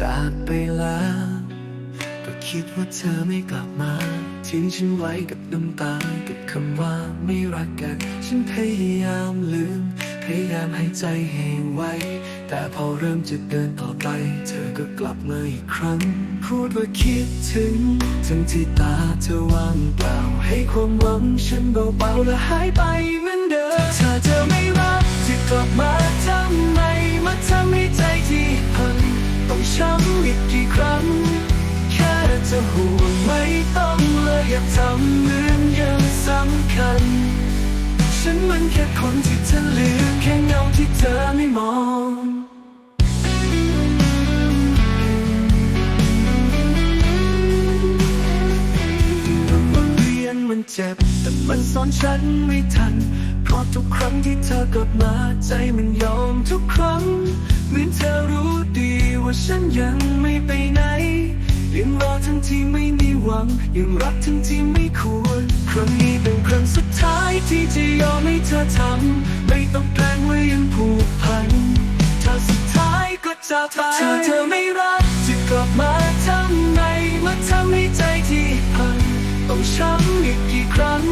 จากไปแล้ว ก็คิดว่าเธอไม่กลับมา ทิ้งฉันไว้กับน้ำตา กับคำว่าไม่รักกัน ฉันพยายามลืม พยายามให้ใจให้ไว้ แต่พอเริ่มจะเดินต่อไป เธอก็กลับมาอีกครั้ง พูดว่าคิดถึง ทั้งที่ตาเธอว่างเปล่า ให้ความหวังฉันเบาๆและหายไปเหมือน จะห่วงไม่ต้องเลยอย่าทำเหมือนยังสำคัญ ฉันมันแค่คนที่เธอเลืมแค่เงาที่เธอไม่มองบทเรียนมันเจ็บ แต่มันสอนฉันไม่ทัน เพราะทุกครั้งที่เธอกลับมาใจมันยอมทุกครั้ง เหมือนเธอรู้ดีว่าฉันยังไม่ไปไหน ยังรอทั้งที่ไม่มีหวัง ยังรักทั้งที่ไม่ควร ครั้งนี้เป็นครั้งสุดท้ายที่จะยอมให้เธอทำไม่ต้องแกล้งว่ายังผูกพันถ้าสุดท้ายก็จะไปถ้าเธอไม่รักจะกลับมาทำไมมาทำให้ใจที่พังต้องช้ำอีกกี่ครั้ง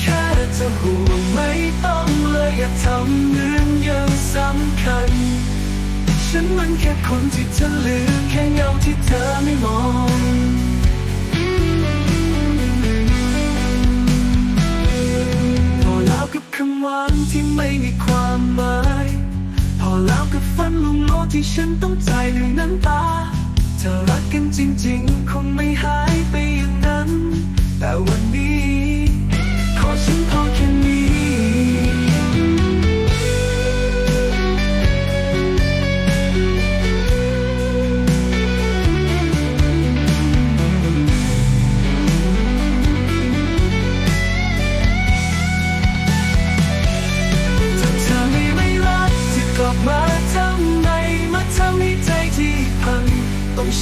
แค่จะห่วงไม่ต้องเลยอย่าทำ ฉันมันแค่คนที่เธอลืมแค่เงาที่เธอไม่มองพอแล้วกับคำหวานที่ไม่มีความหมาย พอแล้วกับฝันลงโลที่ฉันต้องใจายด้วยน้ำตา เธอรักกันจริงๆ คงไม่หายไปอย่างนั้น แต่วันนี้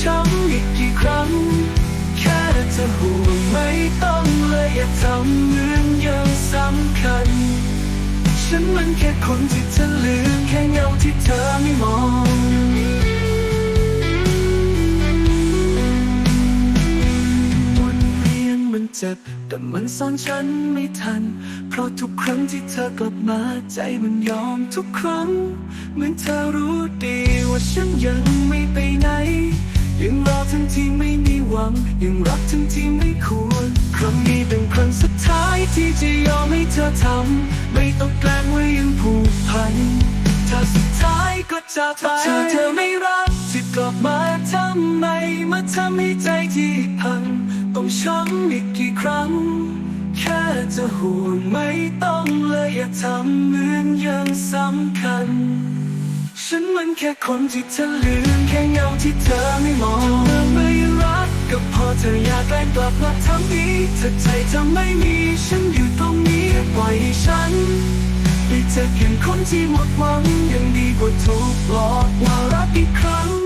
ช้ำอีกกี่ครั้ง แค่จะห่วงไม่ต้องเลยอย่าทำเหมือนยังสำคัญ ฉันมันแค่คนที่เธอลืมแค่เงาที่เธอไม่มองบทเรียนมันเจ็บแต่มันสอนฉันไม่ทัน เพราะทุกครั้งที่เธอกลับมาใจมันยอมทุกครั้ง เหมือนเธอรู้ดีว่าฉันยังไม่ไปไหน ที่ไม่มีหวัง ยังรักทั้งที่ไม่ควร ครั้งนี้เป็นครั้งสุดท้ายที่จะยอมให้เธอทำ ไม่ต้องแกล้งว่ายังผูกพันถ้าสุดท้ายก็จะไปถ้าเธอไม่รักจะกลับมาทำไม มาทำให้ใจที่พัง ต้องช้ำอีกกี่ครั้ง แค่จะห่วงไม่ต้องเลยอย่าทำเหมือนยังสำคัญ ฉันมันแค่คนที่เธอลืมแค่เงาที่เธอไม่มองเมื่อไม่รักก็พอเธออยากแกล้งกลับมาทำดีถ้าใจเธอไม่มี ฉันอยู่ตรงนี้ปล่อยให้ฉันได้เจอเพียงคนที่หมดหวังยังดีกว่าถูกหลอกว่ารักอีกครั้ง